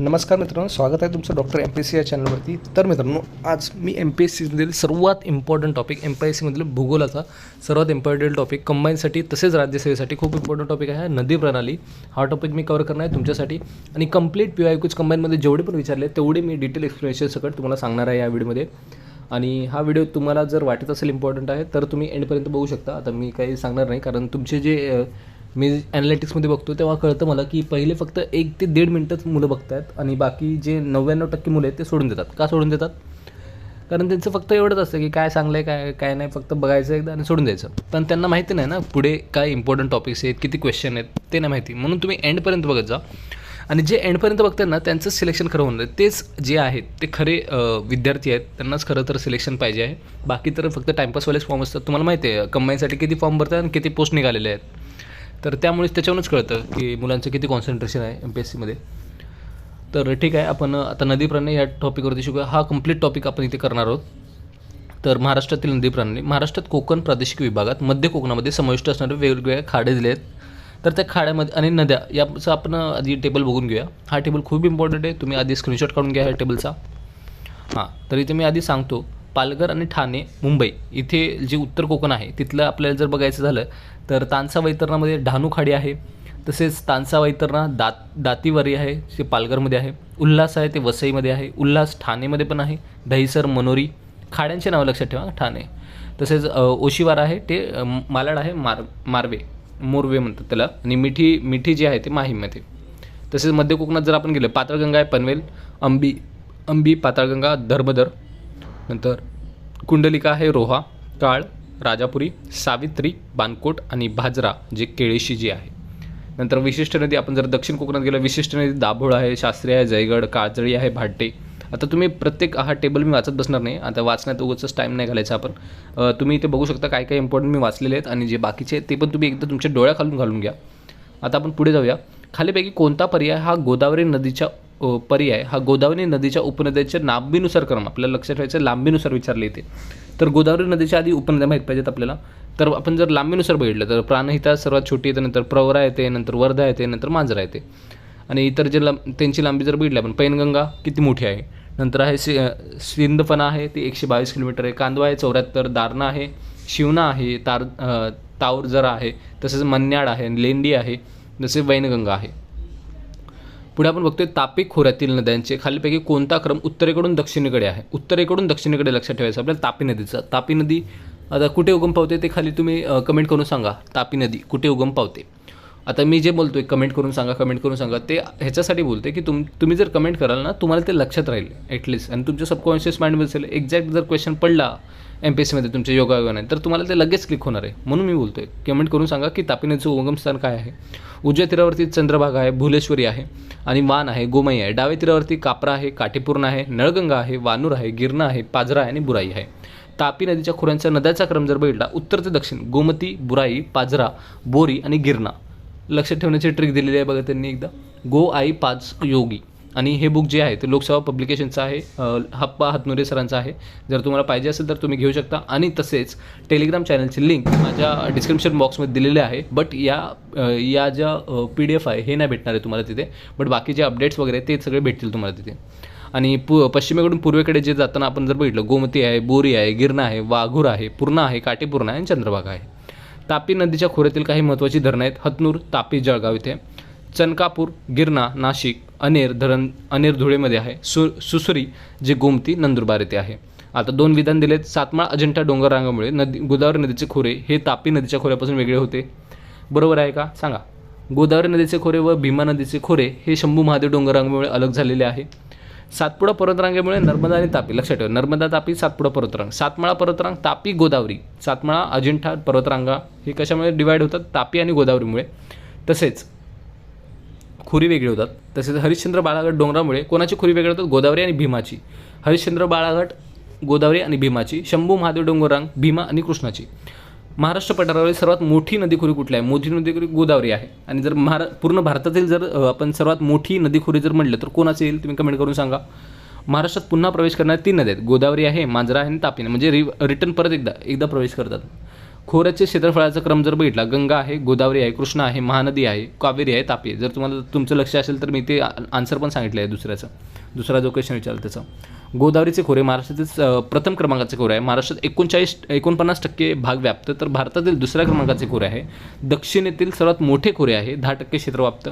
नमस्कार मित्रांनो स्वागत आहे तुमचं doctor M P S C या चॅनलवरती. तर मित्रांनो आज मी एम पी एस सीमधील सर्वात important topic M P S सीमधील भूगोलाचा सर्वात इम्पॉर्टंट टॉपिक कंबाईनसाठी तसेच राज्यसेवेसाठी खूप इम्पॉर्टंट टॉपिक आहे नदी प्रणाली. हा टॉपिक मी कवर करणार आहे तुमच्यासाठी. आणि कंप्लीट पी आय क्यूज कंबाईनमध्ये जेवढे पण विचारले तेवढे मी डिटेल एक्सप्लेनेशन सकट तुम्हाला सांगणार आहे या व्हिडिओमध्ये आणि हा व्हिडिओ तुम्हाला जर वाटत असेल इम्पॉर्टंट आहे तर तुम्ही एंडपर्यंत बघू शकता. आता मी काही सांगणार नाही कारण तुमचे जे मी ॲनालिटिक्समध्ये बघतो तेव्हा कळतं मला की पहिले फक्त एक ते दीड मिनटंच मुलं बघतात आणि बाकी जे नव्याण्णव टक्के मुलं आहेत ते सोडून देतात. का सोडून देतात? कारण त्यांचं फक्त एवढंच असतं की काय चांगलं आहे काय काय नाही फक्त बघायचं एकदा आणि सोडून द्यायचं. पण त्यांना माहिती नाही ना पुढे काय इम्पॉर्टंट टॉपिक्स आहेत किती क्वेश्चन आहेत ते नाही माहिती. म्हणून तुम्ही एंडपर्यंत बघत जा. आणि जे एंडपर्यंत बघतात ना त्यांचं सिलेक्शन खरं होणार आहे. तेच जे आहेत ते खरे विद्यार्थी आहेत त्यांनाच खरं तर सिलेक्शन पाहिजे आहे. बाकी तर फक्त टाईमपासवालेच फॉर्म असतात. तुम्हाला माहिती आहे कंबाईनसाठी किती फॉर्म भरतात आणि किती पोस्ट निघालेले आहेत. तर त्यामुळेच त्याच्यावरूनच कळतं की मुलांचं किती कॉन्सन्ट्रेशन आहे एम पी एस सीमध्ये तर ठीक आहे आपण आता नदी प्राणी या टॉपिकवरती शिकूया. हा कंप्लीट टॉपिक आपण इथे करणार आहोत. तर महाराष्ट्रातील नदी प्राणी महाराष्ट्रात कोकण प्रादेशिक विभागात मध्य कोकणामध्ये समाविष्ट असणारे वेगवेगळ्या खाडे दिले आहेत. तर त्या खाड्यामध्ये आणि नद्या याचं आपण आधी टेबल बघून घेऊया. हा टेबल खूप इम्पॉर्टंट आहे. तुम्ही आधी स्क्रीनशॉट काढून घ्या ह्या टेबलचा हां तर इथे मी आधी सांगतो पालघर आणि ठाणे मुंबई इथे जे उत्तर कोकण आहे तिथलं आपल्याला जर बघायचं झालं तर तानसा वैतरणामध्ये डहाणू खाडी आहे तसेच तानसा वैतरणा दात दातीवारी आहे जे पालघरमध्ये आहे उल्हास आहे ते वसईमध्ये आहे उल्हास ठाणेमध्ये पण आहे दहिसर मनोरी खाड्यांचे नावं लक्षात ठेवा ठाणे. तसेच ओशिवार आहे ते मालाड आहे मार मार्वे मोरवे म्हणतात त्याला आणि मिठी मिठी जी आहे ते माहीमध्ये तसेच मध्य कोकणात जर आपण गेलो पातळगंगा आहे पनवेल अंबी अंबी पाताळगंगा धर्मधर नंतर कुंडलिका आहे रोहा काळ राजापुरी सावित्री बानकोट आणि भाजरा जे केळेशी जी आहे. नंतर विशिष्ट नदी आपण जर दक्षिण कोकणात गेलं विशिष्ट नदी दाभोळ आहे शास्त्री आहे जयगड काजळी आहे भाटे. आता तुम्ही प्रत्येक हा टेबल मी वाचत बसणार नाही. आता वाचण्यात उगाच टाईम नाही घालायचा आपण. तुम्ही इथे बघू शकता काय काय इम्पॉर्टंट मी वाचलेले आहेत आणि जे बाकीचे ते पण तुम्ही एकदा तुमच्या डोळ्याखालून घालून घ्या. आता आपण पुढे जाऊया. खालीपैकी कोणता पर्याय हा गोदावरी नदीच्या पर्याय हा गोदावरी नदीच्या उपनद्याच्या लांबीनुसार क्रम आपल्याला लक्षात ठेवायचं लांबीनुसार विचारले येते तर गोदावरी नदीच्या आधी उपनद्या माहीत पाहिजेत आपल्याला. तर आपण जर लांबीनुसार बघितलं तर प्राणहिता सर्वात छोटी येते नंतर प्रवरा येते नंतर वर्धा येते नंतर मांजरा येते. आणि इतर जे लांब त्यांची लांबी जर बघितली आपण पैनगंगा किती मोठी आहे? नंतर आहे सि सिंदफणा आहे ती एकशे बावीस किलोमीटर आहे. कांदवा आहे चौऱ्याहत्तर. दारणा आहे शिवना आहे तार अ, तावरजरा आहे. तसेच मन्याड आहे लेंडी आहे जसे वैनगंगा आहे. पुढे आपण बघतोय तापी खोऱ्यातील नद्यांचे खालीपैकी कोणता क्रम उत्तरेकडून दक्षिणेकडे आहे? उत्तरेकडून दक्षिणेकडे लक्षात ठेवायचं आपल्याला तापी नदीचा. तापी नदी आता कुठे उगम पावते ते खाली तुम्ही कमेंट करून सांगा. तापी नदी कुठे उगम पावते? आता मी जे बोलतोय कमेंट करून सांगा कमेंट करून सांगा ते ह्याच्यासाठी बोलते की तुम तुम्ही जर कमेंट कराल ना तुम्हाला ते लक्षात राहील ॲटलिस्ट आणि तुमच्या सबकॉन्शियस माइंड असेल एक्झॅक्ट जर क्वेश्चन पडला एम पी एस सीमध्ये तुमच्या योगायोगाने तर तुम्हाला ते लगेच क्लिक होणार आहे. म्हणून मी बोलतोय. कमेंट करून सांगा की तापी नदीचं उगमस्थान काय आहे? उजव्या तीरावरती चंद्रभागा आहे भुलेश्वरी आहे आणि वान आहे गोमई आहे. डाव्या तीरावरती कापरा आहे काठीपूर्ण आहे नळगंगा आहे वानूर आहे गिरणा आहे पाजरा आहे आणि बुराई आहे. तापी नदीच्या खोऱ्यांचा नद्याचा क्रम जर बघितला उत्तर ते दक्षिण गोमती बुराई पाजरा बोरी आणि गिरणा. लक्षात ठेवण्याची ट्रिक दिलेली आहे बघा त्यांनी एकदा. गो आई पाच योगी. आणि हे बुक जे आहे ते लोकसभा पब्लिकेशनचं आहे हप्पा हातनुरे सरांचं आहे. जर तुम्हाला पाहिजे असेल तर तुम्ही घेऊ शकता. आणि तसेच टेलिग्राम चॅनलची लिंक माझ्या डिस्क्रिप्शन बॉक्समध्ये दिलेली आहे. बट या या ज्या पी डी एफ आहे हे नाही भेटणार आहे तुम्हाला तिथे. बट बाकी जे अपडेट्स वगैरे ते सगळे भेटतील तुम्हाला तिथे. आणि पु पश्चिमेकडून पूर्वेकडे जे जाताना आपण जर बघितलं गोमती आहे बोरी आहे गिरणा आहे वाघूर आहे पूर्णा आहे काटेपूर्णा आहे आणि चंद्रभागा आहे. तापी नदीच्या खोऱ्यातील काही महत्त्वाची धरणं आहेत. हतनूर तापी जळगाव इथे. चनकापूर गिरणा नाशिक अनेर धरण अनेर धुळेमध्ये आहे. सु सुसुरी जे गोमती नंदुरबार येथे आहे. आता दोन विधान दिलेत. सातमाळ अजिंठा डोंगर रांगामुळे नदी गोदावरी नदीचे खोरे. हे तापी नदीच्या खोऱ्यापासून वेगळे होते. बरोबर आहे का? सांगा. गोदावरी नदीचे खोरे व भीमा नदीचे खोरे हे शंभू महादेव डोंगररांगामुळे अलग झालेले आहे. सातपुडा पर्वतरांगेमुळे नर्मदा आणि तापी. लक्षात ठेवा. नर्मदा तापी सातपुडा पर्वतरांग. सातमाळा पर्वतरांग तापी गोदावरी. सातमाळा अजिंठा पर्वतरांगा. हे कशामुळे डिवाईड होतात? तापी आणि गोदावरीमुळे. तसेच खुरी वेगळी होतात. तसेच हरिश्चंद्र बाळाघाट डोंगरामुळे कोणाची खुरी वेगळी होतात? गोदावरी आणि भीमाची. हरिश्चंद्र बाळाघाट गोदावरी आणि भीमाची. शंभू महादेव डोंगररांग भीमा आणि कृष्णाची. महाराष्ट्र पठारावरील सर्वात मोठी नदीखोरी कुठली आहे? मोठी नदीखोरी गोदावरी आहे. आणि जर महारा पूर्ण भारतातील जर आपण सर्वात मोठी नदीखोरी जर म्हटलं तर कोणाची येईल? तुम्ही कमेंट करून सांगा. महाराष्ट्रात पुन्हा प्रवेश करणाऱ्या तीन नद्या आहेत. गोदावरी आहे मांजरा आहे आणि तापी म्हणजे रि रिटर्न परत एकदा एकदा प्रवेश करतात. खोऱ्याचे क्षेत्रफळाचा क्रम जर बघितला गंगा आहे गोदावरी आहे कृष्णा आहे महानदी आहे कावेरी आहे तापी आहे. जर तुम्हाला तुमचं लक्ष असेल तर मी ते आन्सर पण सांगितलं आहे दुसऱ्याचं. दुसरा जो क्वेश्चन विचारला त्याचा. गोदावरीचे खोरे महाराष्ट्रातील प्रथम क्रमांकाचे खोरे आहे. महाराष्ट्रात एकोणचाळीस एकोणपन्नास टक्के भाग व्याप्त तर भारतातील दुसऱ्या क्रमांकाचे खोरे आहे. दक्षिणेतील सर्वात मोठे खोरे आहे दहा टक्के क्षेत्र व्याप्त.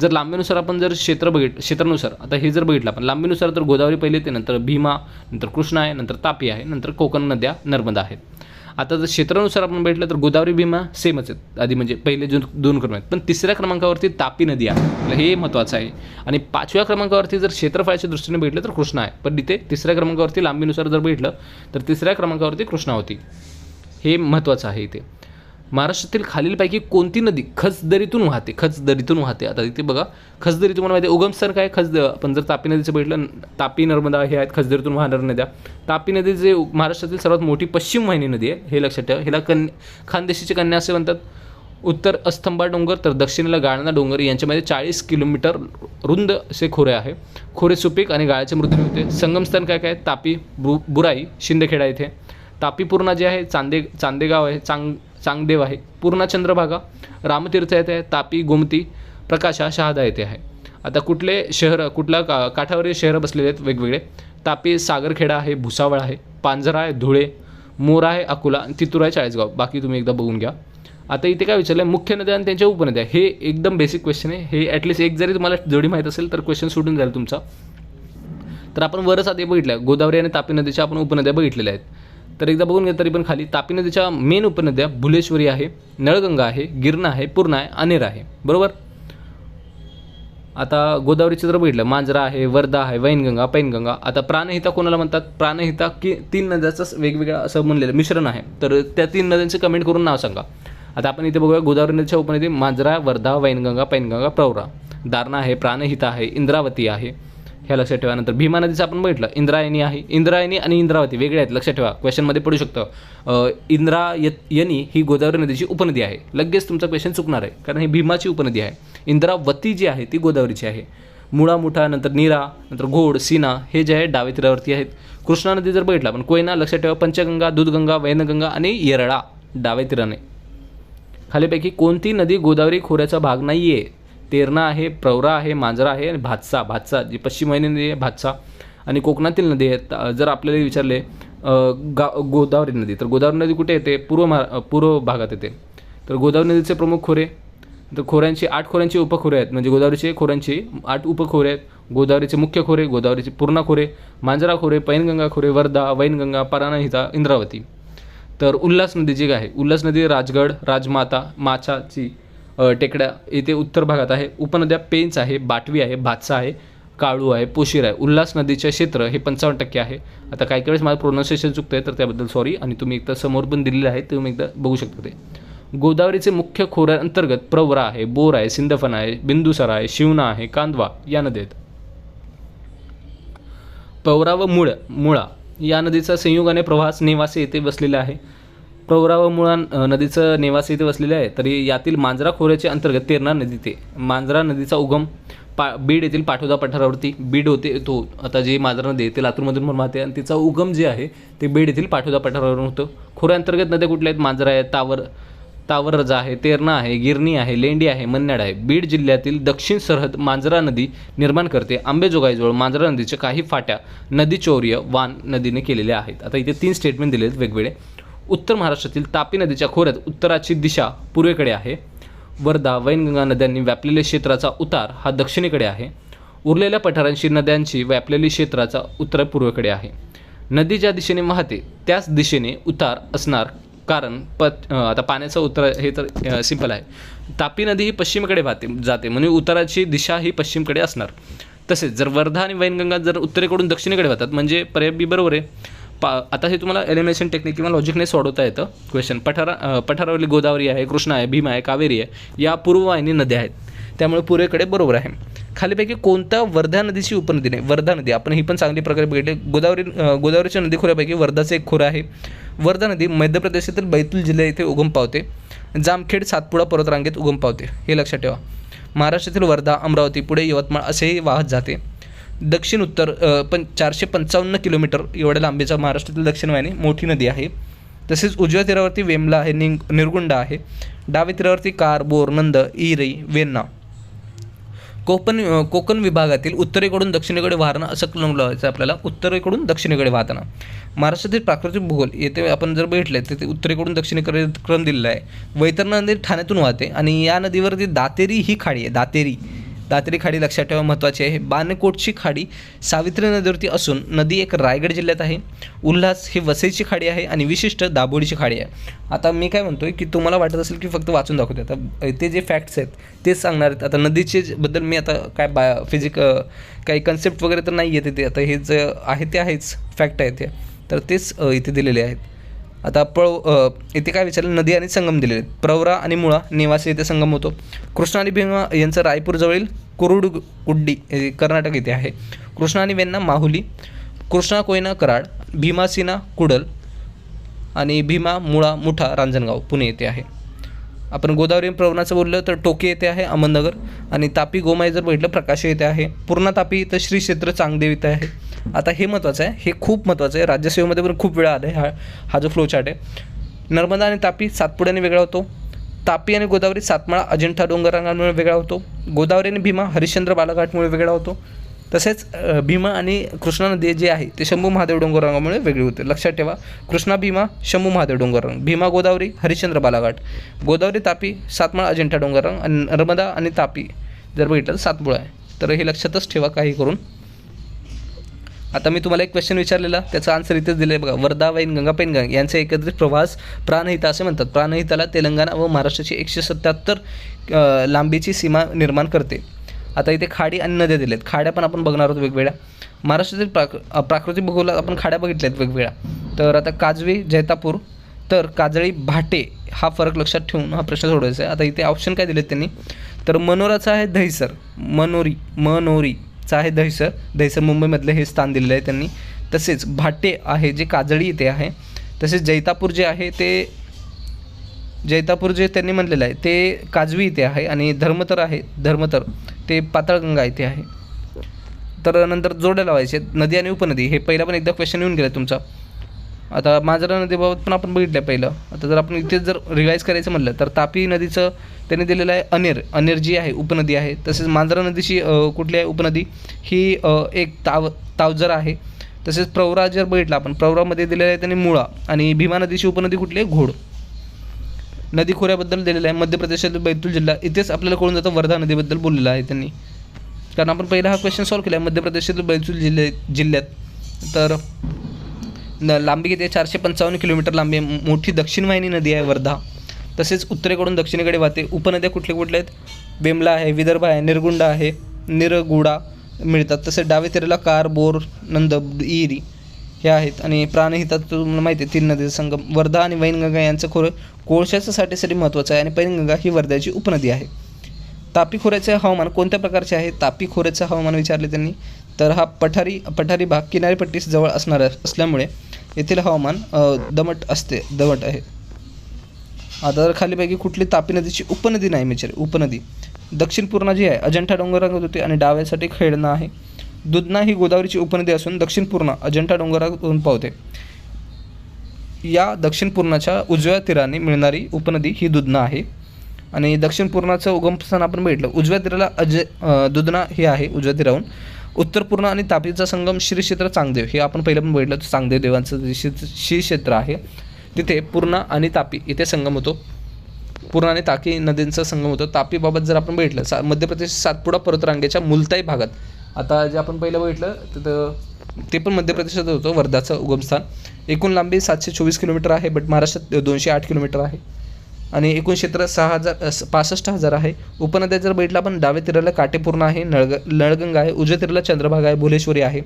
जर लांबीनुसार आपण जर क्षेत्र बघित क्षेत्रानुसार आता हे जर बघितलं आपण लांबीनुसार तर गोदावरी पहिले येते नंतर भीमा नंतर कृष्णा आहे नंतर तापी आहे नंतर कोकण नद्या नर्मदा आहेत. आता जर क्षेत्रानुसार आपण भेटलं तर गोदावरी भीमा सेमच आहेत. आधी म्हणजे पहिले जो दोन क्रम आहेत. पण तिसऱ्या क्रमांकावरती तापी नदी आहे. हे महत्त्वाचं आहे. आणि पाचव्या क्रमांकावरती जर क्षेत्रफळाच्या दृष्टीने भेटलं तर कृष्णा आहे. पण तिथे तिसऱ्या क्रमांकावरती लांबीनुसार जर भेटलं तर तिसऱ्या क्रमांकावरती कृष्णा होती हे महत्त्वाचं आहे इथे. महाराष्ट्रातील खालीलपैकी कोणती नदी खचदरीतून वाहते? खचदरीतून वाहते. आता इथे बघा खचदरी तुम्हाला माहिती आहे उगमस्थान काय खचद आपण जर तापी नदीचं बघितलं तापी नर्मदा हे आहेत खचदरीतून वाहणाऱ्या नद्या. तापी नदी जे महाराष्ट्रातील सर्वात मोठी पश्चिम वाहिनी नदी आहे हे लक्षात ठेवा. हिला कन खानदेशीची कन्या असे म्हणतात. उत्तर अस्तंबा डोंगर तर दक्षिणेला गाळणा डोंगर यांच्यामध्ये चाळीस किलोमीटर रुंद असे खोरे आहे. खोरे सुपीक आणि गाळाचे मृत्यू होते. संगमस्थान काय काय तापी बु बुराई शिंदखेडा इथे. तापी पूर्णा जे आहे चांदे चांदेगाव आहे चांग चांगदेव आहे पूर्णा चंद्रभागा रामतीर्थ येथे आहे तापी गोमती प्रकाशा शहादा येथे आहे. आता कुठले शहर कुठल्या का काठावरील शहरं बसलेले आहेत वेगवेगळे? तापी सागरखेडा आहे भुसावळ आहे पांझरा आहे धुळे मोरा आहे अकोला आणि तितूर आहे चाळीसगाव. बाकी तुम्ही एकदा बघून घ्या. आता इथे काय विचारलं आहे मुख्य नद्या आणि त्यांच्या उपनद्या हे एकदम बेसिक क्वेश्चन आहे. हे ॲटलिस्ट एक जरी तुम्हाला जोडी माहीत असेल तर क्वेश्चन सुटून जाईल तुमचा. तर आपण वरच आधी बघितलं गोदावरी आणि तापी नदीच्या आपण उपनद्या बघितलेल्या आहेत. तर एकदा बघून घ्या तरी पण खाली. तापी नदीच्या मेन उपनद्या भुलेश्वरी आहे नळगंगा आहे गिरणा आहे पूर्णा आहे अनेर आहे. बरोबर? आता गोदावरी जर बघितलं. मांजरा आहे वर्धा आहे वैनगंगा पैनगंगा. आता प्राणहिता कोणाला म्हणतात? प्राणहिता की तीन नद्याचं वेगवेगळं असं म्हणलेलं मिश्रण आहे. तर त्या तीन नद्यांचं कमेंट करून नाव सांगा. आता आपण इथे बघूया गोदावरी नदीच्या उपनदी मांजरा वर्धा वैनगंगा पैनगंगा प्रवरा दारणा आहे प्राणहिता आहे इंद्रावती आहे. ह्या लक्षात ठेवा. नंतर भीमा नदीचं आपण बघितलं. इंद्रायणी आहे. इंद्रायणी आणि इंद्रावती वेगळे आहेत. लक्षात ठेवा. क्वेश्चनमध्ये पडू शकतं. अ, इंद्रायनी ही गोदावरी नदीची उपनदी आहे. लगेच तुमचा क्वेश्चन चुकणार आहे. कारण ही भीमाची उपनदी आहे. इंद्रावती जी आहे ती गोदावरीची आहे. मुळा मुठा नंतर नीरा नंतर घोड सीना हे जे आहे डावे तीरावरती आहेत. कृष्णा नदी जर बघितला आपण कोयना लक्षात ठेवा. पंचगंगा दूधगंगा वैनगंगा आणि येरळा डावे तीराने. खालीपैकी कोणती नदी गोदावरी खोऱ्याचा भाग नाही आहे तेरणा आहे प्रवरा आहे मांजरा आहे आणि भातसा. भातसा जी पश्चिम वाहिनी नदी आहे भातसा आणि कोकणातील नदी आहेत. जर आपल्याला विचारले गा गोदावरी नदी तर गोदावरी नदी कुठे येते? पूर्व महा पूर्व भागात येते. तर गोदावरी नदीचे प्रमुख खोरे तर खोऱ्यांची आठ खोऱ्यांची उपखोरे आहेत. म्हणजे गोदावरीचे खोऱ्यांची आठ उपखोरे आहेत. गोदावरीचे मुख्य खोरे गोदावरीचे पूर्णा खोरे मांजरा खोरे पैनगंगा खोरे वर्धा वैनगंगा पराणाहिता इंद्रावती. तर उल्हास नदी जी आहे उल्हास नदी राजगड राजमाता माछाची टेकड्या इथे उत्तर भागात आहे. उपनद्या पेंच आहे बाटवी आहे भातसा आहे काळू आहे पोशीर आहे. उल्हास नदीचे क्षेत्र हे पंचावन्न टक्के आहे. आता काही काही वेळेस माझं प्रोनाऊन्सिएशन चुकतं आहे तर त्याबद्दल सॉरी आणि तुम्ही एकदा समोर पण दिलेलं आहे तुम्ही एकदा बघू शकता ते. गोदावरीचे मुख्य खोऱ्यांतर्गत प्रवरा आहे बोर आहे सिंदफन आहे बिंदुसरा आहे शिवना आहे कांदवा या नद्या आहेत. पवरा व मुळ मुळा या नदीचा संयोगाने प्रवास नेवासे येथे वसलेला आहे. प्रवरा व मुळा नदीचं निवासी येथे वसलेले आहे. तरी यातील मांजरा खोऱ्याचे अंतर्गत तेरणा नदी ते. मांजरा नदीचा उगम पा बीड येथील पाठोदा पठारावरती बीड होते तो आता जे मांजरा नदी आहे ते लातूरमधून पण वाहते आणि तिचा उगम जे आहे ते बीड येथील पाठोदा पठारावरून होतं. खोऱ्याअंतर्गत नद्या कुठल्या आहेत? मांजरा आहे तावर तावरजा आहे तेरणा आहे गिरणी आहे लेंडी आहे मन्याड आहे. बीड जिल्ह्यातील दक्षिण सरहद मांजरा नदी निर्माण करते. आंबेजोगाईजवळ मांजरा नदीच्या काही फाट्या नदी चौर्य वान नदीने केलेल्या आहेत. आता इथे तीन स्टेटमेंट दिले आहेत वेगवेगळे. उत्तर महाराष्ट्रातील तापी नदीच्या खोऱ्यात उत्तराची दिशा पूर्वेकडे आहे. वर्धा वैनगंगा नद्यांनी व्यापलेल्या क्षेत्राचा उतार हा दक्षिणेकडे आहे. उरलेल्या पठारांशी नद्यांची व्यापलेली क्षेत्राचा उत्तर पूर्वेकडे आहे. नदी ज्या दिशेने वाहते त्याच दिशेने उतार असणार कारण पत आता पाण्याचं उत्तर हे तर सिंपल आहे. तापी नदी ही पश्चिमेकडे वाहते जाते म्हणजे उताराची दिशा ही पश्चिमकडे असणार. तसेच जर वर्धा आणि वैनगंगा जर उत्तरेकडून दक्षिणेकडे वाहतात म्हणजे पर्याय बी बरोबर आहे. पा आता हे तुम्हाला एलिमिनेशन टेक्निक किंवा लॉजिकने सोडवता येतं. क्वेश्चन पठारा अं, पठारावरली गोदावरी आहे कृष्णा आहे भीमा आहे कावेरी आहे या पूर्ववाहिनी नद्या आहेत. त्यामुळे पूर्वेकडे बरोबर आहे. खालीपैकी कोणत्या वर्धा नदीची उपनदी नाही? वर्धा नदी. आपण ही पण चांगली प्रकारे बघितली. गोदावरी गोदावरीच्या नदी खोऱ्यापैकी वर्धाचं एक खोरं आहे. वर्धा नदी मध्य प्रदेशातील बैतूल जिल्ह्या येथे उगम पावते. जामखेड सातपुडा पर्वतरांगेत उगम पावते. हे लक्षात ठेवा. महाराष्ट्रातील वर्धा अमरावती पुढे यवतमाळ असेही वाहत जाते. दक्षिण उत्तर पण चारशे पंचावन्न किलोमीटर एवढ्या लांबीचा महाराष्ट्रातील दक्षिण वाहिनी मोठी नदी आहे. तसेच उजव्या तीरावरती वेमला आहे निंग निरगुंडा आहे. डाव्या तीरावरती कार बोर नंद इरई वेन्ना. कोकण कोकण विभागातील उत्तरेकडून दक्षिणेकडे वाहणं असं क्रम लावायचं आपल्याला. उत्तरेकडून दक्षिणेकडे वाहताना. महाराष्ट्रातील प्राकृतिक भूगोल येथे आपण जर बघितलं तर ते उत्तरेकडून दक्षिणेकडे क्रम दिलेला आहे. वैतरणा नदी ठाण्यातून वाहते आणि या नदीवरती दातेरी ही खाडी आहे दातेरी. दात्री खाडी लक्षात ठेवा महत्त्वाची आहे. बाणकोटची खाडी सावित्री नदीवरती असून नदी एक रायगड जिल्ह्यात आहे. उल्हास ही वसईची खाडी आहे आणि विशिष्ट दाबोळीची खाडी आहे. आता मी काय म्हणतोय की तुम्हाला वाटत असेल की फक्त वाचून दाखवते. आता ते जे फॅक्ट्स आहेत तेच सांगणार आहेत. आता नदीचे बद्दल मी आता काय बा फिजिक काही कन्सेप्ट वगैरे तर नाही येते ते आता हे जे आहे ते आहेच. फॅक्ट आहे ते. तर तेच इथे दिलेले आहेत. आता पळ इथे काय विचारलं? नदी आणि संगम दिलेले आहेत. प्रवरा आणि मुळा निवासी येथे संगम होतो. कृष्णा आणि भीमा यांचं रायपूरजवळील कुरुड कुड्डी हे कर्नाटक येथे आहे. कृष्णा आणि वेन्ना माहुली कृष्णा कोयना कराड भीमासीना कुडल आणि भीमा मुळा मुठा रांजणगाव पुणे येथे आहे. आपण गोदावरी प्रवणाचं बोललं तर टोके येथे आहे अहमदनगर आणि तापी गोमाई जर बघितलं प्रकाश येथे आहे. पूर्णा तापी तर श्री क्षेत्र चांगदेव इथे आहे. आता हे महत्त्वाचं आहे हे खूप महत्त्वाचं आहे. राज्यसेवेमध्ये पण खूप वेळा आलं आहे हा हा जो फ्लो चार्ट आहे. नर्मदा आणि तापी सातपुड्याने वेगळा होतो. तापी आणि गोदावरी सातमाळा अजिंठा डोंगररांगांमुळे वेगळा होतो. गोदावरी आणि भीमा हरिश्चंद्र बालाघाटमुळे वेगळा होतो. तसेच भीमा आणि कृष्णा नदी जे आहे ते शंभू महादेव डोंगररांगामुळे वेगळी होते. लक्षात ठेवा कृष्णा भीमा शंभू महादेव डोंगररांग भीमा गोदावरी हरिश्चंद्र बालाघाट. गोदावरी तापी सातमाळा अजिंठा डोंगररांग आणि नर्मदा आणि तापी जर बघितलं तर सातपुळा आहे. तर हे लक्षातच ठेवा काही करून. आता मी तुम्हाला एक क्वेश्चन विचारलेला. त्याचा आन्सर इथेच दिलं आहे बघा. वर्धा वैन गंगा पैनगंग यांचे एकत्रित प्रवास प्राणहिता असे म्हणतात. प्राणहिताला तेलंगणा व महाराष्ट्राची एकशे सत्याहत्तर लांबीची सीमा निर्माण करते. आता इथे खाडी आणि नद्या दिल्यात खाड्या पण आपण बघणार आहोत वेगवेगळ्या. महाराष्ट्रातील प्राक प्राकृतिक भूगोलात आपण खाड्या बघितल्या आहेत वेगवेगळ्या. तर आता काजवी जैतापूर तर काजळी भाटे हा फरक लक्षात ठेवून हा प्रश्न सोडवायचा आहे. आता इथे ऑप्शन काय दिलेत त्यांनी? तर मनोराचा आहे दहिसर. मनोरी मनोरी. चं आहे दहिसर. दहिसर मुंबईमधलं हे स्थान दिलेलं आहे त्यांनी. तसेच भाटे आहे जे काजळी इथे आहे. तसेच जैतापूर जे आहे ते जैतापूर जे त्यांनी म्हणलेलं आहे ते काजवी इथे आहे आणि धर्मतर आहे धर्मतर. ते पाताळगंगा इथे आहे. तर नंतर जोड्या लावायचे नदी आणि उपनदी हे पहिला पण एकदा क्वेश्चन येऊन गेला तुमचा. आता मांजरा नदीबाबत पण आपण बघितलं पहिलं. आता जर आपण इथेच जर रिवाईज करायचं म्हणलं तर तापी नदीचं त्यांनी दिलेलं आहे अनेर. अनेर जी आहे उपनदी आहे. तसेच मांजरा नदीची कुठली आहे उपनदी? ही एक ताव तावजर आहे. तसेच प्रवरा जर बघितलं आपण प्रवरामध्ये दिलेलं आहे त्यांनी मुळा आणि भीमा नदीची उपनदी कुठली आहे? घोड. नदी खोऱ्याबद्दल दिलेलं आहे. मध्य प्रदेशातील बैतूल जिल्हा. इथेच आपल्याला कळून जातं वर्धा नदीबद्दल बोललेलं आहे त्यांनी. कारण आपण पहिला हा क्वेश्चन सॉल्व्ह केला आहे. मध्य प्रदेशातील बैतूल जिल्हे जिल्ह्यात. तर न लांबी किती चारशे पंचावन्न किलोमीटर लांबी आहे. मोठी दक्षिण वाहिनी नदी आहे वर्धा. तसेच उत्तरेकडून दक्षिणेकडे वाहते. उपनद्या कुठल्या कुठल्या आहेत? बेमला आहे विदर्भ आहे निरगुंडा आहे निरगुडा मिळतात. तसेच डावे तेरेला कार बोर नंद इरी हे आहेत. आणि प्राणहितात तुम्हाला माहिती आहे तीन नदीचा संगम. वर्धा आणि वैनगंगा यांचं खोरं कोळशाच्या साठीसाठी महत्त्वाचं आहे. आणि पैनगंगा ही वर्ध्याची उपनदी आहे. तापी खोऱ्याचे हवामान कोणत्या प्रकारचे आहे? तापी खोऱ्याचं हवामान विचारले त्यांनी. तर हा पठारी पठारी भाग किनारीपट्टीस जवळ असणार असल्यामुळे येथील हवामान दमट असते दमट आहे. आता जर खालीपैकी कुठली तापी नदीची उपनदी नाही विचार उपनदी. दक्षिण पूर्णा जी आहे अजंठा डोंगरात होती आणि डाव्यासाठी खेळणं आहे. दुधना ही गोदावरीची उपनदी असून दक्षिण पूर्णा अजंठा डोंगरातून पावते. या दक्षिण पूर्णाच्या उजव्या तीराने मिळणारी उपनदी ही दुधना आहे. आणि दक्षिण पूर्णाचं उगमस्थान आपण भेटलं उजव्या तीराला अज दुधना हे आहे उजव्या तीराहून. उत्तर पूर्ण आणि तापीचा संगम श्री क्षेत्र चांगदेव. हे आपण पहिलं पण बघितलं चांगदेव देवांचं जे श्री क्षेत्र आहे तिथे पूर्णा आणि तापी इथे संगम होतो. पूर्णा आणि ताकी नदींचा संगम होतो. तापीबाबत जर आपण बघितलं सा मध्य प्रदेश सातपुडा पर्वतरांगेच्या मुलताई भागात. आता जे आपण पहिलं बघितलं तिथं ते पण मध्य प्रदेशात होतं वर्धाचं उगमस्थान. एकूण लांबी सातशे चोवीस किलोमीटर आहे बट महाराष्ट्रात दोनशे आठ किलोमीटर आहे. आणि एकूण क्षेत्र सहा हजार पासष्ट हजार आहे. उपनद्या जर बघितलं आपण डावे तीराला काटेपूर्ण आहे नळग नळगंगा आहे उजव्या तीराला चंद्रभागा आहे भुलेश्वरी आहे.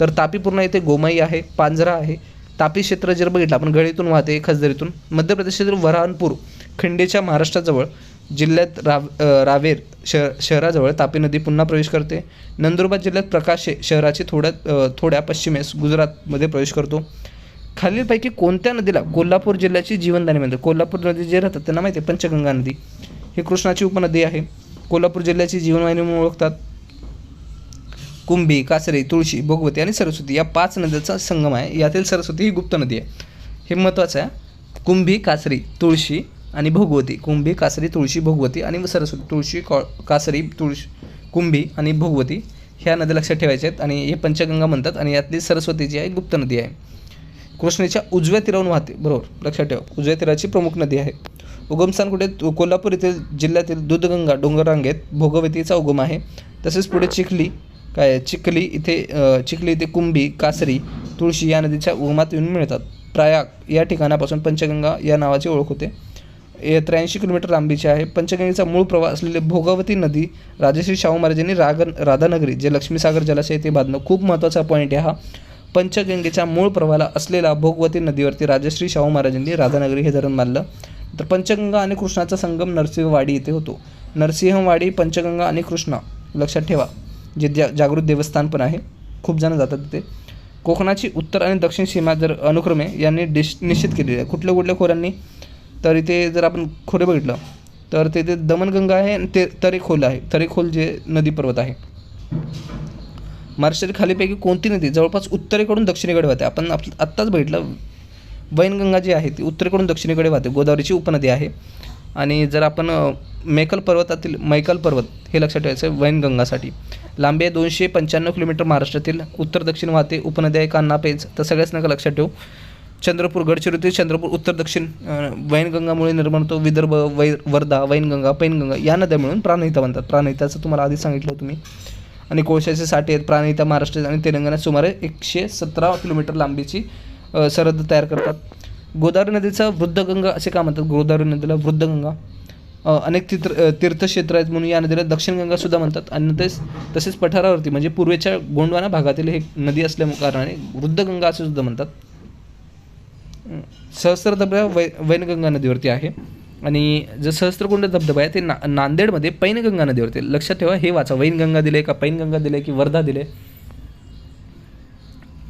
तर तापीपूर्ण येथे गोमाई आहे पांजरा आहे. तापी क्षेत्र जर बघितलं आपण गळीतून वाहते खजदरीतून मध्य प्रदेशातील वराहनपूर खिंडेच्या महाराष्ट्राजवळ जिल्ह्यात राव रावेर शहर शहराजवळ तापी नदी पुन्हा प्रवेश करते. नंदुरबार जिल्ह्यात प्रकाशे शहराची थोड्या थोड्या पश्चिमेस गुजरातमध्ये प्रवेश करतो. खालीलपैकी कोणत्या नदीला कोल्हापूर जिल्ह्याची जीवनदानी म्हणतात? कोल्हापूर नदी जे राहतात त्यांना माहिती आहे पंचगंगा नदी. ही कृष्णाची उपनदी आहे. कोल्हापूर जिल्ह्याची जीवनवाहिनी म्हणून ओळखतात. कुंभी कासरे तुळशी भोगवती आणि सरस्वती या पाच नद्यांचा संगम आहे. यातील सरस्वती ही गुप्त नदी आहे. हे महत्त्वाचं आहे. कुंभी कासरी तुळशी आणि भोगवती. कुंभी कासरी तुळशी भोगवती आणि सरस्वती. तुळशी कॉ कासरी तुळशी कुंभी आणि भोगवती ह्या नद्या लक्षात ठेवायच्या आहेत आणि हे पंचगंगा म्हणतात आणि यातली सरस्वती जी आहे गुप्त नदी आहे. कृष्णेच्या उजव्या तीरावरून वाहते. बरोबर? लक्षात ठेवा. उजव्या तीराची प्रमुख नदी आहे. उगमस्थान कुठे? कोल्हापूर येथील जिल्ह्यातील दूधगंगा डोंगररांगेत. भोगवतीचा उगम आहे. तसेच पुढे चिखली. काय? आहे? चिखली इथे चिखली इथे कुंभी कासरी तुळशी या नदीच्या उगमात येऊन मिळतात. प्रयाग या ठिकाणापासून पंचगंगा या नावाची ओळख होते. हे त्र्याऐंशी किलोमीटर लांबीची आहे. पंचगंगेचा मूळ प्रवाह असलेली भोगावती नदी राजश्री शाहू महाराजांनी राग राधानगरी जे लक्ष्मीसागर जलाशय ते बांधणं खूप महत्त्वाचा पॉईंट आहे हा. पंचगंगेच्या मूळ प्रवाहाला असलेला भोगवती नदीवरती राजश्री शाहू महाराजांनी राधानगरी हे धरण मानलं तर पंचगंगा आणि कृष्णाचा संगम नरसिंहवाडी इथे होतो. नरसिंहवाडी पंचगंगा आणि कृष्णा लक्षात ठेवा जे जा जागृत देवस्थान पण आहे. खूप जण जातात तिथे. कोकणाची उत्तर आणि दक्षिण सीमा जर अनुक्रमे यांनी डिश निश्चित केलेली आहे. कुठल्या कुठल्या खोऱ्यांनी? तर इथे जर आपण खोरे बघितलं तर तिथे दमनगंगा आहे आणि ते तरेखोल आहे. तरेखोल जे नदी पर्वत आहे. महाराष्ट्रातील खालीपैकी कोणती नदी जवळपास उत्तरेकडून दक्षिणेकडे वाहते? आपण आप आत्ताच बघितलं वैनगंगा जी आहे ती उत्तरेकडून दक्षिणेकडे वाहते. गोदावरीची उपनदी आहे. आणि जर आपण मेकल मैकल पर्वतातील मैकल पर्वत हे लक्षात ठेवायचं आहे वैनगंगासाठी. लांबी आहे दोनशे पंच्याण्णव किलोमीटर महाराष्ट्रातील. उत्तर दक्षिण वाहते उपनदी आहे कान्हा पेज. तर सगळ्याच नका लक्षात ठेवू. चंद्रपूर गडचिरोली चंद्रपूर उत्तर दक्षिण वैनगंगामुळे निर्माण होतो. विदर्भ वै वर्धा वैनगंगा पैनगंगा या नद्या मिळून प्राणहिता बनतात. प्राणहिताचं तुम्हाला आधी सांगितलं तुम्ही आणि कोळशाचे साठे आहेत. प्राणहिता महाराष्ट्र आणि तेलंगणात सुमारे एकशे सतरा किलोमीटर लांबीची सरहद तयार करतात. गोदावरी नदीचा वृद्धगंगा असे का म्हणतात? गोदावरी नदीला वृद्धगंगा. अनेक तीर्थ तीर्थक्षेत्र आहेत म्हणून या नदीला दक्षिणगंगा सुद्धा म्हणतात. आणि तेच तसेच पठारावरती म्हणजे पूर्वेच्या गोंडवाना भागातील हे नदी असल्या कारणाने वृद्धगंगा असे सुद्धा म्हणतात. सहस्त्र धबधबा वै वैनगंगा नदीवरती आहे. आणि जे सहस्त्रकुंड धबधबा आहे ते ना नांदेडमध्ये पैनगंगा नदीवरती लक्षात ठेवा हे वाचा. वैनगंगा दिले का पैनगंगा दिले की वर्धा दिले?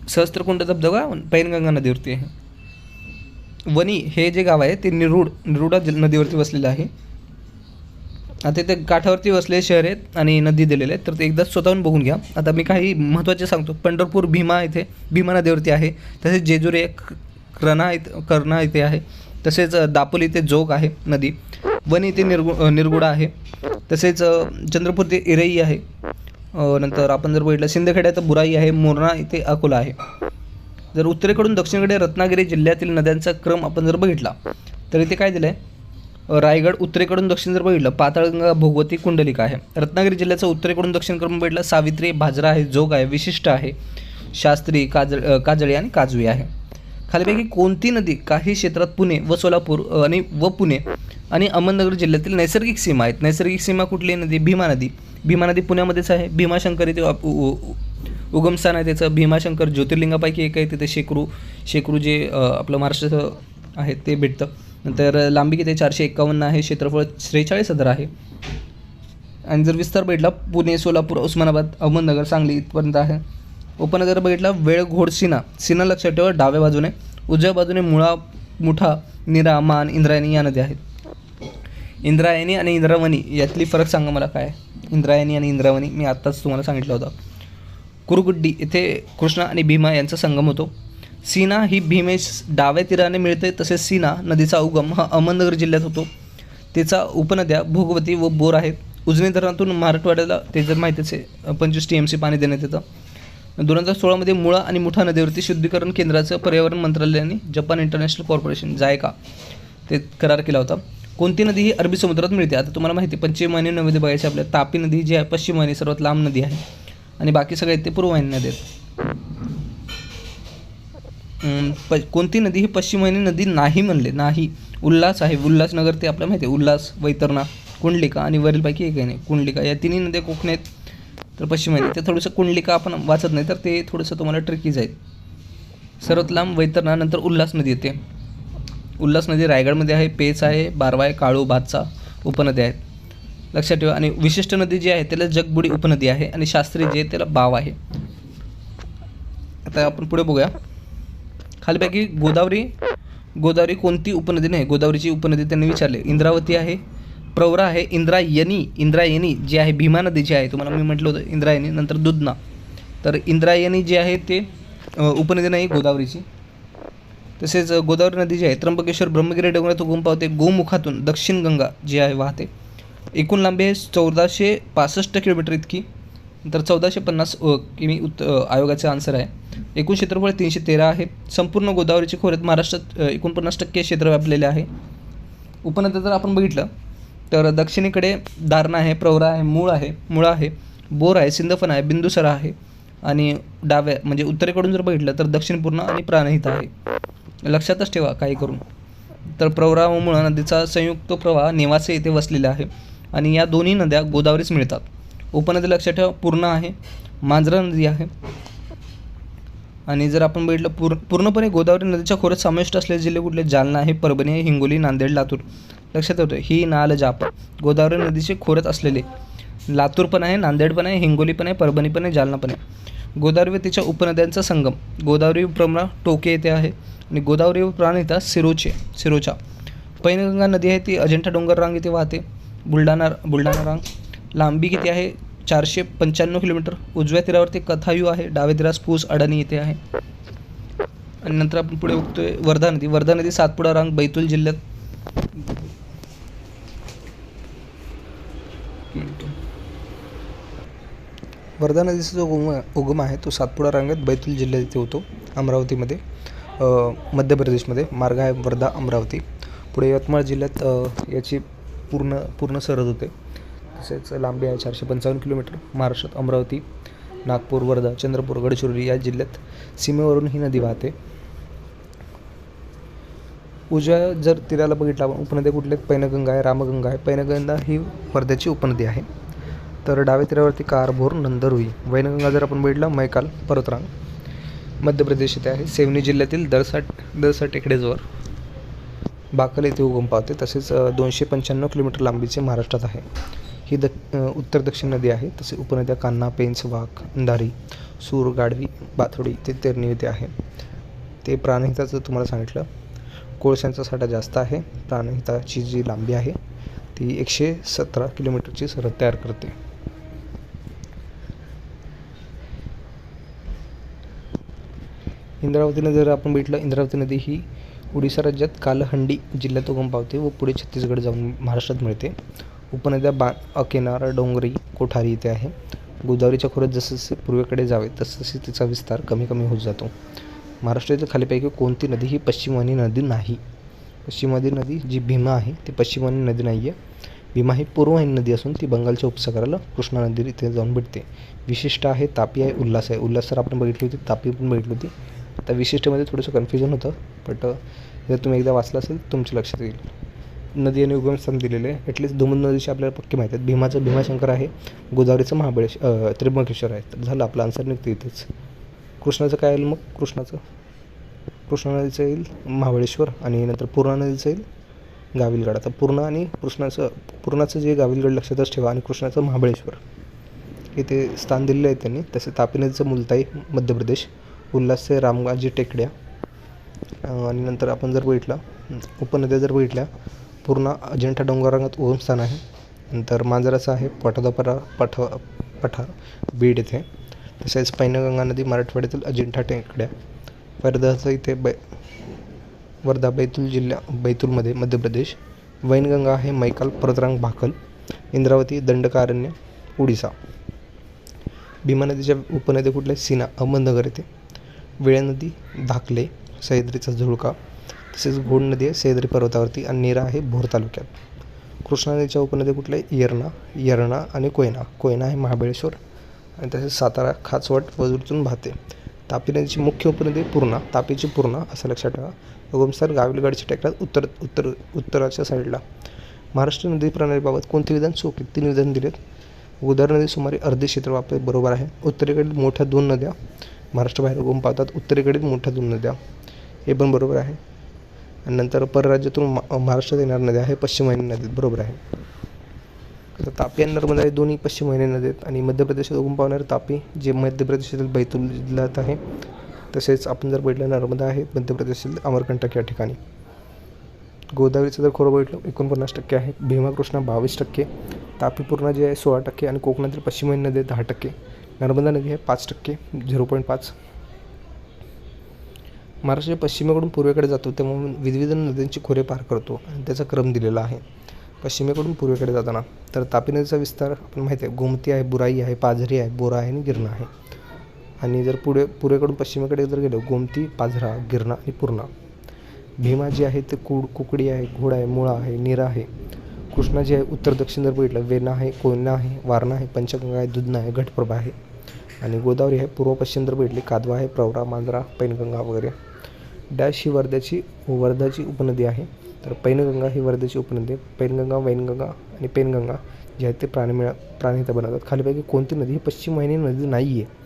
सहस्त्रकुंड धबधबा पैनगंगा नदीवरती आहे. वणी हे जे गाव आहे ते निरुड निरुडा नदीवरती वसलेलं आहे. आता ते काठावरती वसलेले शहर आहेत आणि नदी दिलेले आहेत तर ते एकदा स्वतःहून बघून घ्या. आता मी काही महत्त्वाचे सांगतो. पंढरपूर भीमा इथे भीमा नदीवरती आहे. तसेच जेजुरी एक कर्णा इथे कर्णा इथे आहे. तसेच दापोली इथे जोग आहे नदी. वणी इथे निर्गु निरगुडा आहे. तसेच चंद्रपूर ते इरई आहे. नंतर आपण जर बघितलं शिंदखेड्यात बुराई आहे मोरणा इथे अकोला आहे. जर उत्तरेकडून दक्षिणेकडे रत्नागिरी जिल्ह्यातील नद्यांचा क्रम आपण जर बघितला तर इथे काय दिलं आहे रायगड उत्तरेकडून दक्षिण जर बघितलं पाताळगंगा भोगवती कुंडलिका आहे. रत्नागिरी जिल्ह्याचा उत्तरेकडून दक्षिण क्रम बघितला सावित्री भाजरा आहे जोग आहे विशिष्ट आहे. शास्त्री काजळ काजळी आणि काजवी आहे. खालीपैकी कोणती नदी काही क्षेत्रात पुणे व सोलापूर आणि व पुणे आणि अहमदनगर जिल्ह्यातील नैसर्गिक सीमा आहेत. नैसर्गिक सीमा कुठली नदी भीमा नदी. भीमा नदी पुण्यामध्येच आहे. भीमाशंकर इथे उ- उगमस्थान आहे त्याचं. भीमाशंकर ज्योतिर्लिंगापैकी एक आहे. तिथे शेकरू शेकरू जे आपलं महाराष्ट्राचं आहे ते भेटतं. नंतर लांबी किती चारशे एकावन्न आहे. क्षेत्रफळ त्रेचाळीस हजार आहे. आणि जर विस्तार भेटला पुणे सोलापूर उस्मानाबाद अहमदनगर सांगली इथपर्यंत आहे. उपनगर बघितला वेळ घोड सीना. सिना लक्षात ठेवा डाव्या बाजूने. उजव्या बाजूने मुळा मुठा निरा मान इंद्रायणी या नद्या आहेत. इंद्रायणी आणि इंद्रावणी यातली फरक सांगा मला काय? इंद्रायणी आणि इंद्रावणी मी आत्ताच तुम्हाला सांगितलं होतं. कुरुगुड्डी येथे कृष्णा आणि भीमा यांचा संगम होतो. सीना ही भीमेश डाव्या तीराने मिळते तसेच सीना नदीचा उगम हा अहमदनगर जिल्ह्यात होतो. तिचा उपनद्या भोगवती व बोर आहेत. उजनी धरणातून मराठवाड्याला ते जर माहितीच आहे पंचवीस टी एम सी पाणी देण्यात येतं. दोन हजार सोळामध्ये मुळा आणि मुठा नदीवरती शुद्धीकरण केंद्राचं पर्यावरण मंत्रालयाने जपान इंटरनॅशनल कॉर्पोरेशन जायका ते करार केला होता. कोणती नदी ही अरबी समुद्रात मिळते? आता तुम्हाला माहिती आहे पश्चिम वाहिनी नदी बघायची आपल्या तापी नदी जी आहे पश्चिम वाहिनी सर्वात लांब नदी आहे. आणि बाकी सगळे ते पूर्व नदी आहेत. प कोणती नदी ही पश्चिम वाहिनी नदी नाही म्हणले? नाही. उल्हास आहे. उल्हासनगर ते आपल्याला माहिती आहे. उल्हास वैतरणा कुंडलिका आणि वरीलपैकी एक आहे. नाही कुंडलिका या तिन्ही नद्या कोकणात तर पश्चिम आहे ते थोडंसं कुंडलिका आपण वाचत नाही तर ते थोडंसं तुम्हाला ट्रिकी आहे सर्वात लांब वैतरणा नंतर उल्हास नदी येते. उल्हास नदी रायगडमध्ये आहे पेच आहे बारवा आहे काळू भातचा उपनद्या आहेत. लक्षात ठेवा आणि विशिष्ट नदी जी आहे त्याला जगबुडी उपनदी आहे आणि शास्त्री जे आहे त्याला बाव आहे. आता आपण पुढे बघूया. खालीपैकी गोदावरी गोदावरी कोणती उपनदी नाही गोदावरीची उपनदी त्यांनी विचारले. इंद्रावती आहे प्रवरा आहे इंद्रायणी इंद्रायणी जी आहे भीमा नदी जी आहे तुम्हाला मी म्हटलं होतं इंद्रायणी नंतर दुधना. तर इंद्रायणी जी आहे ते उपनदी नाही गोदावरीची. तसेच गोदावरी नदी जी आहे त्र्यंबकेश्वर ब्रह्मगिरी डोंगरात उगम पावते गोमुखातून दक्षिण गंगा जी आहे वाहते. एकूण लांबी आहे चौदाशे पासष्ट किलोमीटर इतकी. तर चौदाशे पन्नास किमी उत्त आयोगाचा आन्सर आहे. एकूण क्षेत्रफळ तीनशे तेरा आहे. संपूर्ण गोदावरीच्या खोऱ्यात महाराष्ट्रात एकोणपन्नास टक्के क्षेत्र व्यापलेले आहे. उपनद्या जर आपण बघितलं तर दक्षिणेकडे दारणा आहे प्रवरा आहे मूळ आहे मुळा आहे बोर आहे सिंधफण आहे बिंदुसरा आहे आणि डाव्या म्हणजे उत्तरेकडून जर बघितलं तर दक्षिण पूर्ण आणि प्राणहित आहे. लक्षातच ठेवा काही करून. तर प्रवरा व मुळा नदीचा संयुक्त प्रवाह नेवासे येथे वसलेला आहे आणि या दोन्ही नद्या गोदावरीच मिळतात. उपनदी लक्षात ठेवा पूर्ण आहे मांजरा नदी आहे. आणि जर आपण बघितलं पूर पूर्णपणे गोदावरी नदीच्या खोऱ्यात समाविष्ट असलेले जिल्हे कुठले? जालना आहे परभणी आहे हिंगोली नांदेड लातूर. लक्षात ठेवतो ही नाल जाप. गोदावरी नदीचे खोरत असलेले. लातूर पण आहे नांदेड पण आहे हिंगोली पण आहे परभणी पण आहे जालना पण आहे. गोदावरी व तिच्या उपनद्यांचा संगम. गोदावरी प्रमणा टोके येथे आहे आणि गोदावरी प्राण प्राणहिता सिरोचे सिरोचा. पैनगंगा नदी आहे ती अजिंठा डोंगर रांग इथे वाहते. बुलढाणा बुलढाणा रांग लांबी किती आहे? चारशे पंच्याण्णव किलोमीटर. उजव्या तीरावरती कथायू आहे डाव्या तीरास पूस अडाणी येथे आहे. आणि नंतर आपण पुढे बघतोय वर्धा नदी. वर्धा नदी सातपुडा रांग बैतूल जिल्ह्यात वर्धा नदीचा जो उगम उगम आहे तो सातपुडा रांगेत बैतूल जिल्ह्यात इथे होतो अमरावतीमध्ये. मध्य प्रदेशमध्ये. मार्ग आहे वर्धा अमरावती. पुढे यवतमाळ जिल्ह्यात याची पूर्ण पूर्ण सरहद होते. तसेच लांबी आहे चारशे पंचावन्न किलोमीटर. महाराष्ट्रात अमरावती नागपूर वर्धा चंद्रपूर गडचिरोली या जिल्ह्यात सीमेवरून ही नदी वाहते. उजव्या जर तीराला बघितलं आपण उपनद्या कुठल्या पैनगंगा आहे रामगंगा आहे. पैनगंगा ही वर्ध्याची उपनदी आहे. तर डाव्या तीरावरती कारभोर नंदरुई. वैनगंगा जर आपण बघितलं मैकाल परतरांग मध्य प्रदेश येथे आहे. सेवनी जिल्ह्यातील दळसा दळसा टेकडेजवर बाकल येथे उगम पावते. तसेच दोनशे पंच्याण्णव किलोमीटर लांबीचे महाराष्ट्रात आहे. ही द उत्तर दक्षिण नदी आहे. तसे उपनद्या कान्हा पेंच वाघ अंधारी सूर गाडवी बाथोडी ते तेरणी येथे आहे. ते प्राणहिताचं तुम्हाला सांगितलं. कोळशांचा साठा जास्त आहे. प्राणहिताची जी लांबी आहे ती एकशे सतरा किलोमीटरची सरहद तयार करते. इंद्रावती नदी जर आपण भेटलं इंद्रावती नदी ही ओडिसा राज्यात कालहंडी जिल्ह्यात उगम पावते व पुढे छत्तीसगड जाऊन महाराष्ट्रात मिळते. उपनद्या बा अकेनार डोंगरी कोठारी इथे आहे. गोदावरीच्या खोऱ्यात जसजसे पूर्वेकडे जावे तसतसे तिचा विस्तार कमी कमी होत जातो. महाराष्ट्रातील खालीपैकी कोणती नदी ही पश्चिमवाहिनी नदी नाही? पश्चिमवादी नदी जी भीमा आहे ती पश्चिमवाहिनी नदी नाही आहे भीमा ही पूर्ववाहिनी नदी असून ती बंगालच्या उपसागराला कृष्णा नदी इथे जाऊन भेटते. विशिष्ट आहे तापी आहे उल्हास आहे. उल्हास तर आपण बघितली होती तापी पण बघितली होती. आता विशिष्टमध्ये थोडंसं कन्फ्युजन होतं बट जर तुम्ही एकदा वाचलं असेल तुमच्या लक्षात येईल. नदी आणि उगमस्थान दिलेले आहे ॲटलीस्ट धुमन नदीचे आपल्याला पक्के माहिती आहेत. भीमाचं भीमाशंकर आहे गोदावरीचं महाबळेश त्रिंबकेश्वर त्र्यंबकेश्वर आहे. तर झालं आपलं आन्सर निघतं इथेच. कृष्णाचं काय येईल मग? कृष्णाचं? कृष्णा नदीचं येईल महाबळेश्वर आणि नंतर पूर्णा नदीचं येईल गाविलगड. आता पूर्णा आणि कृष्णाचं पूर्णाचं जे गाविलगड लक्षातच ठेवा आणि कृष्णाचं महाबळेश्वर. इथे स्थान दिलेलं आहे त्यांनी. तसे तापी नदीचं मुलताई मध्य प्रदेश. उल्हासचे रामगाजी टेकड्या आणि नंतर आपण जर बघितलं उपनद्या जर बघितल्या पूर्ण अजिंठा डोंगरांगात ओमस्थान आहे. नंतर मांजराचं आहे पठादपरा पठ पठार बीड येथे तसेच पैनगंगा नदी मराठवाड्यातील अजिंठा टेकड्या. वर्धाचं इथे बै वर्धा बैतूल जिल्ह्या बैतूलमध्ये मध्य प्रदेश. वैनगंगा आहे मैकाल परतरांग भाकल. इंद्रावती दंडकारण्य उडिसा. भीमा नदीच्या उपनद्या कुठल्या? सीना अहमदनगर येथे वेळ नदी धाकले सह्याद्रीचा झुळका तसेच घोड नदी आहे सह्याद्री पर्वतावरती आणि नीरा आहे भोर तालुक्यात. कृष्णा नदीच्या उपनद्या कुठल्या? येरणा येरणा आणि कोयना. कोयना आहे महाबळेश्वर आणि तसेच सातारा खाचवट वजूरतून भाते. तापी नदीची मुख्य उपनदी पूर्णा तापीची पूर्णा असं लक्षात ठेवा. उगमस्थान गाविलगडच्या टेकड्यात उत्तर उत्तर उत्तराच्या साईडला. महाराष्ट्र नदी प्रणालीबाबत कोणते विधान चूक तीन विधान दिलेत. गोदावरी नदी सुमारे अर्धे क्षेत्र वापर बरोबर आहे. उत्तरेकडील मोठ्या दोन नद्या महाराष्ट्राबाहेर उगम पावतात. उत्तरेकडील मोठ्या दोन नद्या. हे पण बरोबर आहे. आणि नंतर परराज्यातून मा- महाराष्ट्रात येणार नद्या आहे पश्चिम वाहिनी नदीत बरोबर आहे. तर तापी आणि नर्मदा हे दोन्ही पश्चिम वाहिनी नदीत आहेत. आणि मध्य प्रदेशात उगम पावणारे तापी जे मध्य प्रदेशातील बैतूल जिल्ह्यात आहे तसेच आपण जर बघितलं नर्मदा आहे मध्य प्रदेशातील अमरकंटक या ठिकाणी. गोदावरीचं जर खोरं बघितलं एकोणपन्नास टक्के आहे. भीमाकृष्णा बावीस टक्के. तापी पूर्णा जे आहे सोळा टक्के. आणि कोकणातील पश्चिम वाहिनी नदी आहे दहा टक्के. नर्मदा नदी आहे पाच टक्के झिरो पॉईंट पाच. महाराष्ट्र पश्चिमेकडून पूर्वेकडे जातो तेव्हा विविध नद्यांची खोरे पार करतो आणि त्याचा क्रम दिलेला आहे. पश्चिमेकडून पूर्वेकडे जाताना तर तापी नदीचा विस्तार आपण माहिती आहे गोमती आहे बुराई आहे पाझरी आहे बोरा आहे आणि गिरणा आहे. आणि जर पुढे पूर्वेकडून पश्चिमेकडे जर गेलो गोमती पाझरा गिरणा आणि पूर्णा. भीमा जी आहे ते कुड कुकडी आहे घोड आहे मुळा आहे नीरा आहे. कृष्णा जी आहे उत्तर दक्षिण जर बघितलं वेना आहे कोयना आहे वारणा आहे पंचगंगा आहे दुधना आहे घटप्रभा आहे. आणि गोदावरी आहे पूर्व पश्चिम जर बघितली कादवा आहे प्रवरा मांजरा पैनगंगा वगैरे. डॅश ही वर्ध्याची वर्धाची उपनदी आहे. तर पैनगंगा ही वर्ध्याची उपनदी आहे. पैनगंगा वैनगंगा आणि पेनगंगा जे आहेत ते प्राणी मिळा प्राणी इथं बनवतात. खालीपैकी कोणती नदी ही पश्चिम वाहिनी नदी नाही आहे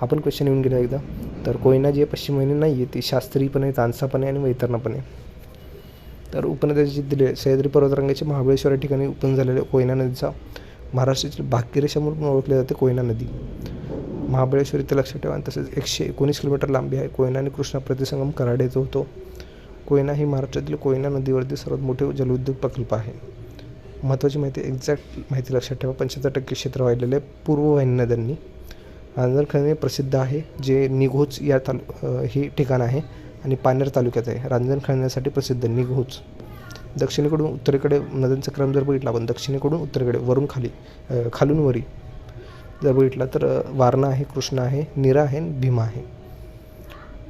आपण क्वेश्चन येऊन गेला एकदा. तर कोयना जी आहे पश्चिम वाहिनी नाही आहे ती शास्त्रीय पण आहे तानसा पण आहे आणि वैतरणा पण आहे तर उपनद्याची दिले सह्याद्री पर्वतरांगाचे महाबळेश्वर या ठिकाणी उत्पन्न झालेल्या कोयना नदीचा महाराष्ट्रातील भाग्यरेषा म्हणून ओळखली जाते कोयना नदी. महाबळेश्वर इथे लक्षात ठेवा आणि तसेच एकशे एकोणीस किलोमीटर लांबी आहे. कोयना आणि कृष्णा प्रतिसंगम कराड येथे होतो. कोयना ही महाराष्ट्रातील कोयना नदीवरती सर्वात मोठे जलउद्योग प्रकल्प आहे. महत्त्वाची माहिती एक्झॅक्ट माहिती लक्षात ठेवा. पंच्याहत्तर टक्के क्षेत्र वाहिलेले आहे. पूर्ववाहिनी नद्यांनी आंजरखंड प्रसिद्ध आहे जे निघोज या तालु हे ठिकाण आहे. आणि पानेर तालुक्यात आहे. रांजण खाण्यासाठी प्रसिद्ध निघोज दक्षिणेकडून उत्तरेकडे नद्यांचा क्रम जर बघितला आपण दक्षिणेकडून उत्तरेकडे वरून खाली खालून वरी जर बघितला तर वारणा आहे कृष्णा आहे नीरा आहे भीमा आहे.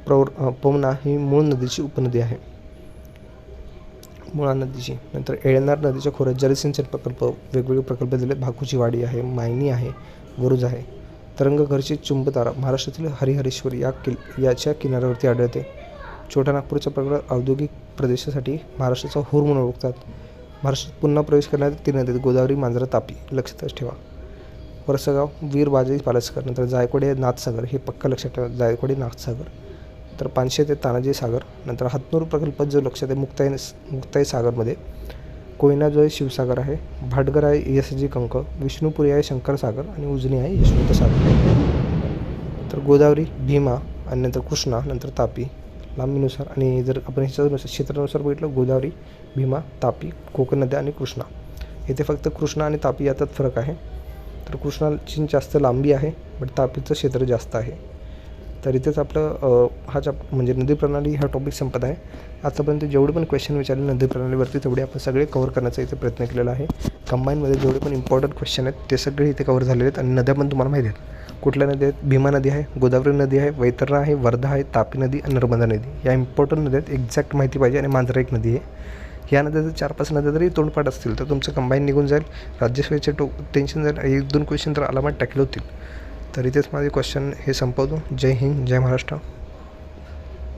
प्रौर पवना ही मूळ नदीची उपनदी आहे. मुळा नदीची नंतर एळनार नदीच्या खोऱ्यात जलसिंचन प्रकल्प वेगवेगळे प्रकल्प दिले भाकूची वाडी आहे मायनी आहे वरुज आहे. तरंगघरची चुंबतारा महाराष्ट्रातील हरिहरेश्वर या किल याच्या किनाऱ्यावरती आढळते. छोट्या नागपूरच्या प्रकार औद्योगिक प्रदेशासाठी महाराष्ट्राचा होर म्हणून ओळखतात. महाराष्ट्रात पुन्हा प्रवेश करण्यात तीन नदी गोदावरी मांजरा तापी. लक्षातच ठेवा. वरसगाव वीर बाजाई पालसकर नंतर जायकवाडे नाथसागर. हे पक्का लक्षात ठेवा. जायकवाडे नाथसागर. तर पाचशे ते तानाजी सागर. नंतर हातनूर प्रकल्प जो लक्षात आहे मुक्ताई मुक्ताई सागरमध्ये. कोयना जो आहे शिवसागर आहे. भाटगर आहे एस जी कंक. विष्णुपुरी आहे शंकर सागर. आणि उजनी आहे यशवंत सागर. तर गोदावरी भीमा आणि नंतर कृष्णा नंतर तापी. लांबीनुसार आणि जर आपण ह्याच्यानुसार क्षेत्रानुसार बघितलं गोदावरी भीमा तापी कोकण नद्या आणि कृष्णा. इथे फक्त कृष्णा आणि तापी यातच फरक आहे. तर कृष्णाची जास्त लांबी आहे बट तापीचं क्षेत्र जास्त आहे. तर इथेच आपलं हा चॅप म्हणजे नदी प्रणाली हा टॉपिक संपत आहे. आतापर्यंत जेवढे पण क्वेश्चन विचारले नदी प्रणालीवरती तेवढे आपण सगळे कवर करण्याचा इथे प्रयत्न केलेला आहे. कंबाईनमध्ये जेवढे पण इम्पॉर्टंट क्वेश्चन आहेत ते सगळे इथे कवर झालेले आहेत आणि नद्या पण तुम्हाला माहिती आहेत. कुठल्या नद्या आहेत? भीमा नदी आहे गोदावरी नदी आहे वैतरणा आहे वर्धा आहे तापी नदी आणि नर्मदा नदी. या इम्पॉर्टंट नद्या आहेत. एक्झॅक्ट माहिती पाहिजे आणि मांजरा एक नदी आहे. या नद्या जर चार पाच नद्या जरी तोंडपाठ असतील तर तुमचं कंबाईन निघून जाईल. राज्यसेवेचे टो टेन्शन जाईल एक दोन क्वेश्चन तर अलामात टाकले होतील. तर इथेच माझे क्वेश्चन हे संपवतो. जय हिंद जय महाराष्ट्र.